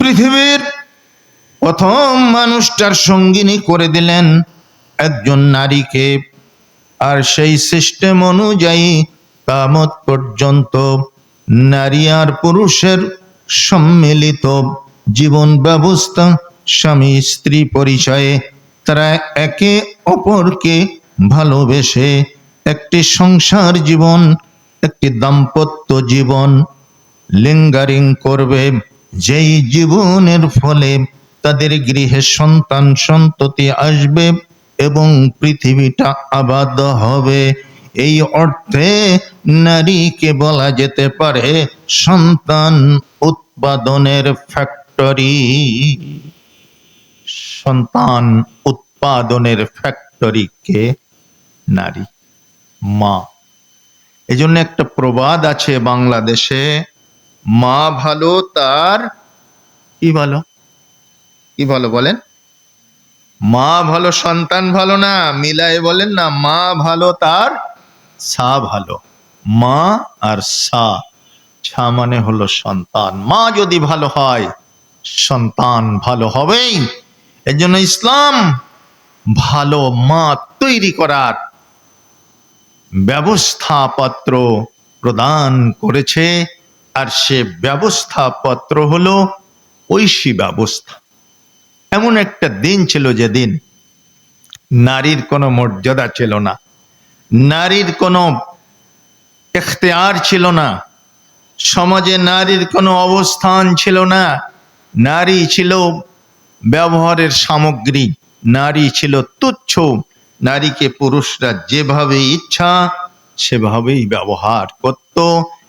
পৃথিবীর প্রথম মানুষটার সঙ্গিনী করে দিলেন একজন নারীকে। আর সেই সিস্টেম অনুযায়ী কামত পর্যন্ত নারী আর পুরুষের সম্মিলিত জীবন ব্যবস্থা, স্বামী স্ত্রী পরিচয়ে তারা একে অপরকে ভালোবেসে একটি সংসার জীবন একটি দাম্পত্য জীবন লিঙ্গারিং করবে, যেই জীবনের ফলে তাদের গৃহে সন্তান সন্ততি আসবে এবং পৃথিবীটা আবাদ হবে। এই অর্থে নারীকে বলা যেতে পারে সন্তান উৎপাদনের ফ্যাক্টরি। সন্তান উৎপাদনের ফ্যাক্টরিকে নারী, মা এজন্য একটা প্রবাদ আছে বাংলাদেশে, মা ভালো তার কি ভালো? কি ভালো বলেন? মা ভালো সন্তান ভালো না, মিলায় বলেন না, মা ভালো তার সা ভালো। মা আর সা, ছা মানে হলো সন্তান। মা যদি ভালো হয়, সন্তান ভালো হবেই। এর জন্য ইসলাম ভালো মা তৈরি করার ব্যবস্থাপত্র প্রদান করেছে। আর সে ব্যবস্থাপত্র হলো ঐশী ব্যবস্থা। এমন একটা দিন ছিল যেদিন নারীর কোনো মর্যাদা ছিল না। নারীর কোনো এখতেয়ার ছিল না। সমাজে নারীর কোনো অবস্থান ছিল না। নারী ছিল ব্যবহারের সামগ্রী। নারী ছিল তুচ্ছ নারীকে পুরুষরা যেভাবে ইচ্ছা, সেভাবেই ব্যবহার করত।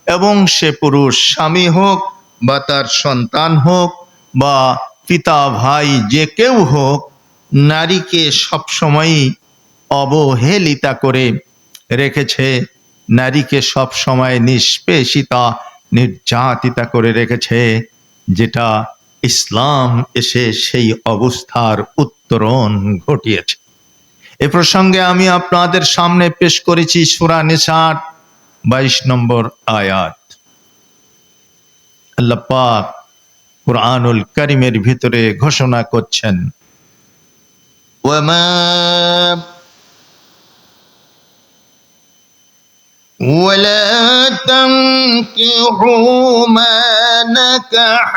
এবং সে পুরুষ স্বামী হোক বা তার সন্তান হোক বা পিতা, ভাই, যে কেউ হোক, নারীকে সবসময়ই অবহেলিতা করে রেখেছে। নারীকে সব সময় নিষ্পেষিতা, নির্যাতিতা করে রেখেছে, যেটা ইসলাম এসে সেই অবস্থার উত্তরণ ঘটিয়েছে। এ প্রসঙ্গে আমি আপনাদের সামনে পেশ করেছি সুরা নিসার বাইশ নম্বর আয়াত। আল্লাহ পাক করিমের ভিতরে ঘোষণা করছেন, ওয়া ولا تنكحوا ما نكح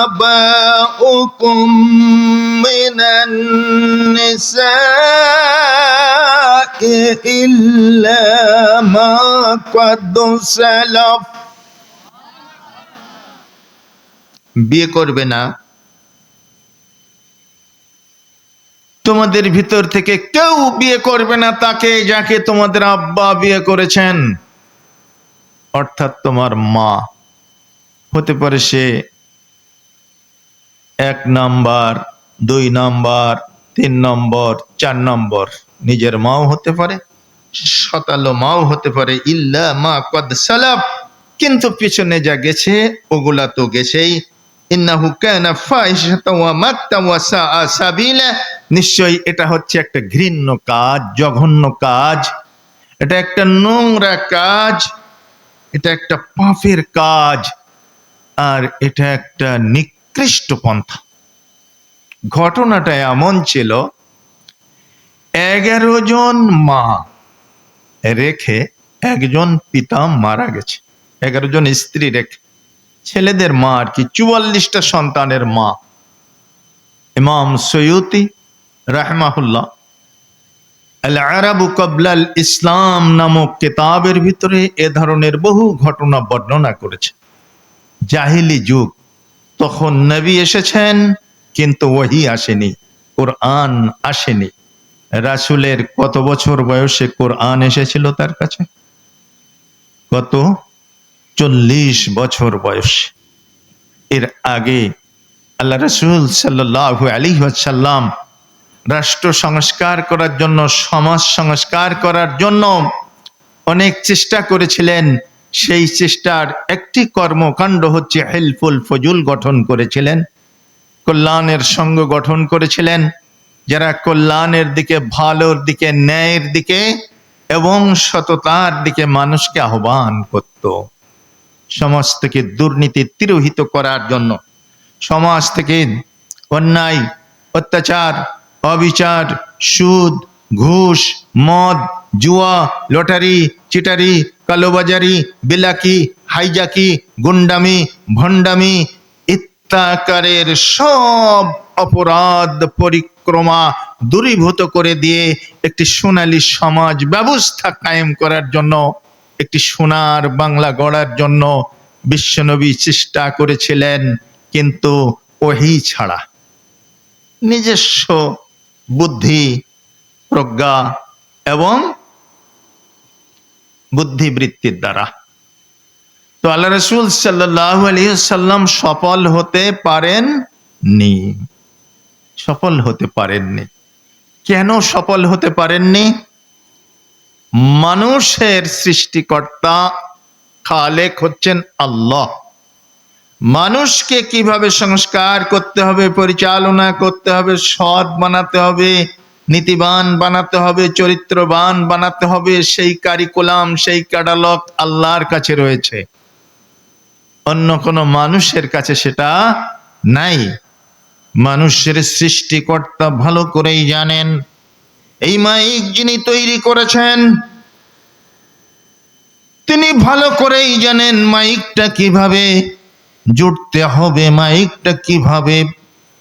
آباؤكم من النساء إلا ما قد سلف বিয়ে করবে না তোমাদের ভিতর থেকে কেউ বিয়ে করবে না তাকে যাকে তোমাদের আব্বা বিয়ে করেছেন। অর্থাৎ তোমার মা। হতে পারে সে এক নাম্বার, দুই নাম্বার, তিন নম্বর, চার নম্বর। নিজের মাও হতে পারে শতালো মাও হতে পারে। ইল্লা মা কদ সালাফ। কিন্তু পিছনে যা গেছে, ওগুলা তো গেছেই। নিশ্চয়ই এটা হচ্ছে একটা ঘৃণ্য কাজ, জঘন্য কাজ। এটা একটা নোংরা কাজ, এটা একটা পাপের কাজ, আর এটা একটা নিকৃষ্ট পন্থা। ঘটনাটা এমন ছিল, এগারো জন মা রেখে একজন পিতা মারা গেছে। এগারো জন স্ত্রী রেখে। ছেলেদের মা আর কি, চুয়াল্লিশটা সন্তানের মা। ইমাম সৈয়তি রাহমাহুল্লাহ আল কবলাল ইসলাম নামক কেতাবের ভিতরে এ ধরনের বহু ঘটনা বর্ণনা করেছে। জাহিলি যুগ, তখন নবী এসেছেন, কিন্তু ওহি আসেনি, কোরআন আসেনি। রাসুলের কত বছর বয়সে কোরআন এসেছিল তার কাছে? কত? চল্লিশ বছর বয়স। এর আগে আল্লাহ রসুল সাল্লাহ আলী সাল্লাম রাষ্ট্র সংস্কার করার জন্য, সমাজ সংস্কার করার জন্য অনেক চেষ্টা করেছিলেন। সেই চেষ্টার একটি কর্মকাণ্ড হচ্ছে হেলফুল ফজুল গঠন করেছিলেন। কল্যাণের সঙ্গ গঠন করেছিলেন। যারা কল্যাণের দিকে, ভালোর দিকে, ন্যায়ের দিকে এবং সততার দিকে মানুষকে আহ্বান করত। সমাজ থেকে দুর্নীতি তিরোহিত করার জন্য, সমাজ থেকে অন্যায়, অত্যাচার অবিচার, সুদ, ঘুষ, মদ, জুয়া, লটারি, চিটারি, কালোবাজারি, বিলাকি, হাইজাকি, গুন্ডামি, ভণ্ডামি ইত্যাকারের সব অপরাধ পরিক্রমা দূরীভূত করে দিয়ে একটি সোনালী সমাজ ব্যবস্থা কায়েম করার জন্য, একটি সোনার বাংলা গড়ার জন্য বিশ্বনবী চেষ্টা করেছিলেন, কিন্তু ওহি ছাড়া। নিজস্ব বুদ্ধি, প্রজ্ঞা এবং বুদ্ধিবৃত্তির দ্বারা। তো আল্লাহ রসুল সাল্লাহ সাল্লাম সফল হতে পারেন নি সফল হতে পারেননি। কেন সফল হতে পারেননি? মানুষের সৃষ্টিকর্তা খালেক হচ্ছেন আল্লাহ। মানুষকে কীভাবে সংস্কার করতে হবে, পরিচালনা করতে হবে, সৎ বানাতে হবে, নীতিবান বানাতে হবে, চরিত্রবান বানাতে হবে, সেই কারিকুলাম সেই ক্যাডালগ আল্লাহর কাছে রয়েছে। অন্য কোনো মানুষের কাছে সেটা নাই। মানুষের সৃষ্টিকর্তা ভালো করেই জানেন। এই মাইক যিনি তৈরি করেছেন, তিনি ভালো করেই জানেন মাইকটা কীভাবে জুড়তে হবে মাইকটা কীভাবে?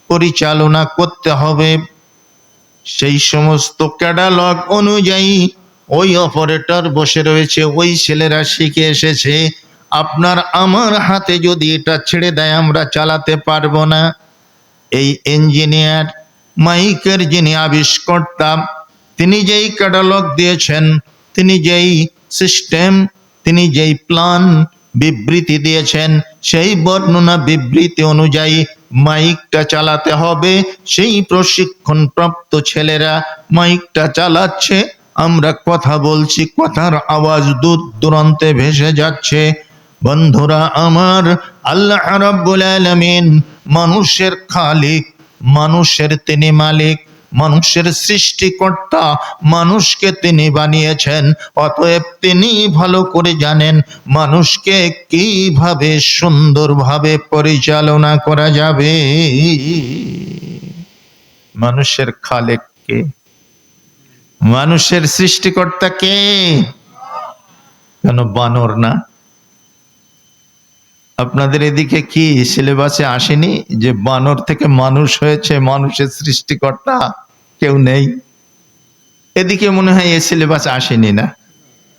পরিচালনা করতে হবে। সেই সমস্ত ক্যাটালগ অনুযায়ী ওই অপারেটর বসে রয়েছে, ওই ছেলেরা শিখে এসেছে, আপনার আমার হাতে যদি এটা ছেড়ে দেয়, আমরা চালাতে পারব না। এই ইঞ্জিনিয়ার, মাইকের যিনি আবিষ্কর্তা, তিনি যেই ক্যাটালগ দিয়েছেন, তিনি যেই সিস্টেম, তিনি যেই প্ল্যান বিবৃতি দিয়েছেন সেই বর্ণনা বিবৃতি অনুযায়ী মাইকটা চালাতে হবে। সেই প্রশিক্ষণ প্রাপ্ত ছেলেরা মাইকটা চালাচ্ছে। আমরা কথা বলছি, কথার আওয়াজ দূর দূরান্তে ভেসে যাচ্ছে। বন্ধুরা আমার, আল্লাহ রাব্বুল আলামিন মানুষের খালিক, মানুষের তিনি মালিক। মানুষের সৃষ্টিকর্তা মানুষকে তিনি বানিয়েছেন, অতএব তিনি ভালো করে জানেন মানুষকে কীভাবে সুন্দরভাবে পরিচালনা করা যাবে। মানুষের খালেক কে? মানুষের সৃষ্টিকর্তা কে? কেন বানর না? আপনাদের এদিকে কি সিলেবাসে আসেনি যে বানর থেকে মানুষ হয়েছে মানুষের সৃষ্টিকর্তা? কেউ নেই। এদিকে মনে হয় এ সিলেবাস আসেনি না।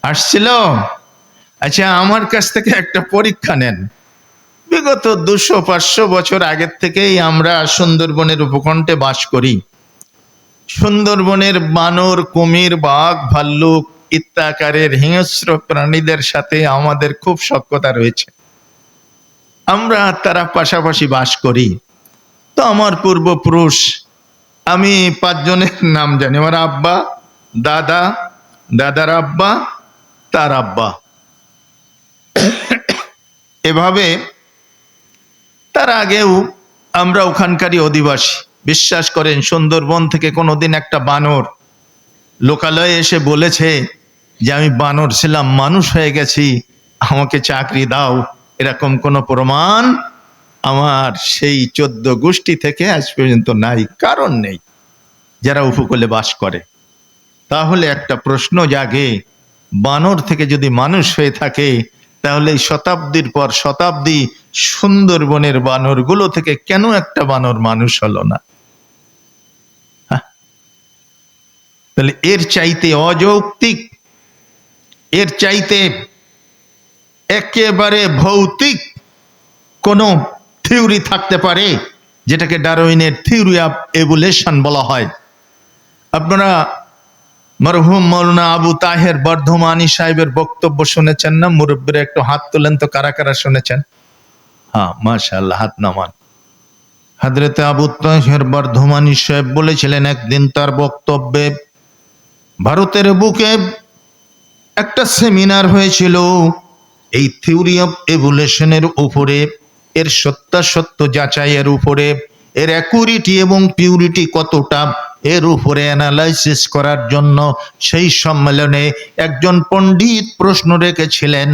আসছিল? আচ্ছা আমার কাছ থেকে একটা পরীক্ষা নেন। বিগত দুশো পাঁচশো বছর আগের থেকেই আমরা সুন্দরবনের উপকণ্ঠে বাস করি। সুন্দরবনের বানর, কুমির, বাঘ, ভাল্লুক, ইত্যাকারের হিংস্র প্রাণীদের সাথে আমাদের খুব সক্ষতা রয়েছে। আমরা তারা পাশাপাশি বাস করি। তো আমার পূর্বপুরুষ আমি পাঁচজনের নাম জানি। আমার আব্বা, দাদা, দাদার আব্বা, তার আব্বা। এভাবে তার আগেও আমরা ওখানকারই অধিবাসী। বিশ্বাস করেন, সুন্দরবন থেকে কোনোদিন একটা বানর লোকালয়ে এসে বলেছে যে, আমি বানর ছিলাম, মানুষ হয়ে গেছি, আমাকে চাকরি দাও। এরকম কোনো প্রমাণ আমার সেই চোদ্দ গোষ্ঠী থেকে আজ পর্যন্ত নাই, কারণ নেই যারা উপকূলে বাস করে তাহলে একটা প্রশ্ন জাগে, বানর থেকে যদি মানুষ হয়ে থাকে, তাহলে শতাব্দীর পর শতাব্দী সুন্দরবনের বানরগুলো থেকে কেন একটা বানর মানুষ হলো না হ্যাঁ? তাহলে এর চাইতে অযৌক্তিক, এর চাইতে একেবারে ভৌতিক কোনো থিওরি থাকতে পারে, যেটাকে ডারউইনের থিওরি অফ এভুলেশন বলা হয়। আপনারা মরহুম মৌলানা আবু তাহের বর্ধমানী সাহেবের বক্তব্য শুনেছেন না? মুরব্বীরা একটু হাত তোলেন তো, কারা কারা শুনেছেন? হ্যাঁ মাশাআল্লাহ, হাত নামান। হাজরতে আবু তাহের বর্ধমানী সাহেব বলেছিলেন, একদিন তার বক্তব্যে ভারতের বুকে একটা সেমিনার হয়েছিল। এই থিওরি অফ এভুলেশনের উপরে এর সত্যাসত্য যাচাইয়ের উপরে, এর অ্যাকুরিটি এবং পিউরিটি কতটা, এর উপরে অ্যানালাইসিস করার জন্য সেই সম্মেলনে একজন পণ্ডিত প্রশ্ন রেখেছিলেন।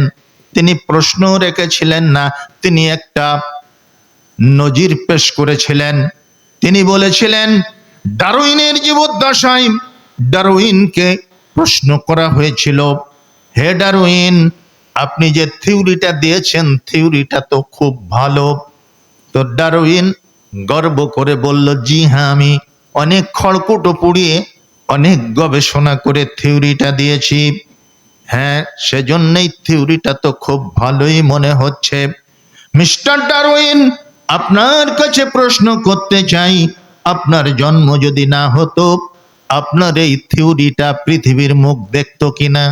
তিনি প্রশ্ন রেখেছিলেন না, তিনি একটা নজির পেশ করেছিলেন। তিনি বলেছিলেন, ডারউইনের জীবদ্দশায় ডারউইনকে প্রশ্ন করা হয়েছিল, হে ডারউইন আপনি যে থিওরিটা দিয়েছেন, থিওরিটা তো খুব ভালো। তো ডারউইন গর্ব করে বলল, জি হ্যাঁ আমি অনেক খড়কুটো পুড়িয়ে অনেক গবেষণা করে থিওরিটা দিয়েছি। হ্যাঁ সেজন্যই থিওরিটা তো খুব ভালোই মনে হচ্ছে। মিস্টার ডারউইন, আপনার কাছে প্রশ্ন করতে চাই, আপনার জন্ম যদি না হতো, আপনার এই থিওরিটা পৃথিবীর মুখ দেখতো কিনা?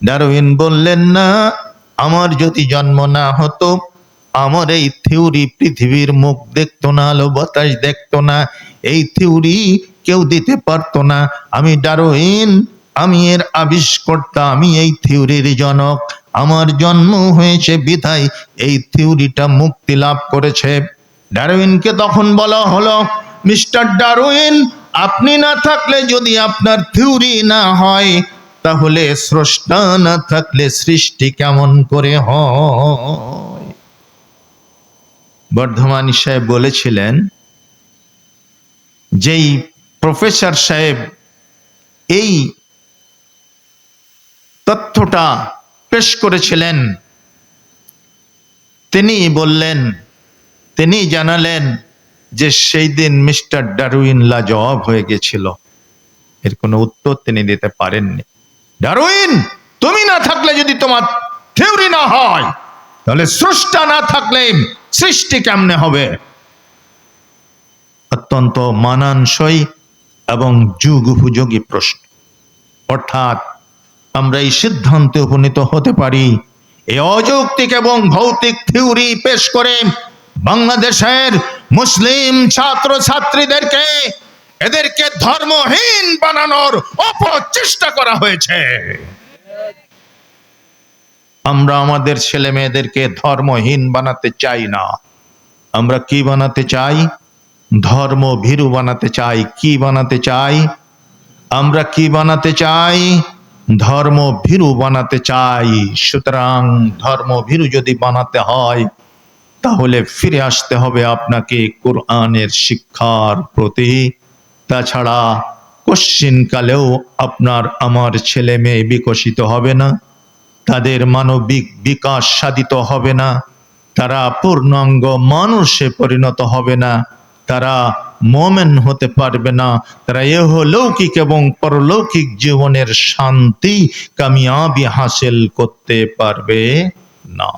ডারউইন বললেন, না, আমার যদি জন্ম না হতো, আমার এই থিওরি পৃথিবীর মুখ দেখতো না, আলো বাতাস দেখতো না, এই থিওরি কেউ দিতে পারতো না। আমি ডারউইন, আমি এর আবিষ্কর্তা, আমি এই থিওরির জনক। আমার জন্ম হয়েছে বিধায় এই থিওরিটা মুক্তি লাভ করেছে। ডারউইনকে তখন বলা হলো, মিস্টার ডারউইন, আপনি না থাকলে যদি আপনার থিওরি না হয় তাহলে স্রষ্টা না থাকলে সৃষ্টি কেমন করে হয়? বর্ধমান সাহেব বলেছিলেন, যেই প্রফেসর সাহেব এই তথ্যটা পেশ করেছিলেন, তিনি বললেন, তিনি জানালেন যে সেই দিন মিস্টার ডারউইন লাজবাব হয়ে গেছিল। এর কোনো উত্তর তিনি দিতে পারেননি। ডারউইন, তুমি না থাকলে যদি তোমার থিওরি না হয়, তাহলে স্রষ্টা না থাকলে সৃষ্টি কেমনে হবে? অত্যন্ত মানানসই এবং যুগ উপযোগী প্রশ্ন। অর্থাৎ আমরা এই সিদ্ধান্তে উপনীত হতে পারি, এই অযৌক্তিক এবং ভৌতিক থিওরি পেশ করে বাংলাদেশের মুসলিম ছাত্র ছাত্রীদেরকে এদেরকে ধর্মহীন বানানোর অপচেষ্টা করা হয়েছে। আমরা আমাদের ছেলে মেয়েদেরকে ধর্মহীন বানাতে চাই না। আমরা কি বানাতে চাই? ধর্ম ভীরু বানাতে চাই। কি বানাতে চাই? আমরা কি বানাতে চাই? ধর্ম ভীরু বানাতে চাই। সুতরাং ধর্ম ভীরু যদি বানাতে হয়, তাহলে ফিরে আসতে হবে আপনাকে কোরআনের শিক্ষার প্রতি। তাছাড়া কশ্চিনকালেও আপনার আমার ছেলে মেয়ে বিকশিত হবে না, তাদের মানবিক বিকাশ সাধিত হবে না, তারা পূর্ণাঙ্গ মানুষে পরিণত হবে না, তারা মোমেন হতে পারবে না, তারা এহ লৌকিক এবং পরলৌকিক জীবনের শান্তি কামিয়াবি হাসিল করতে পারবে না।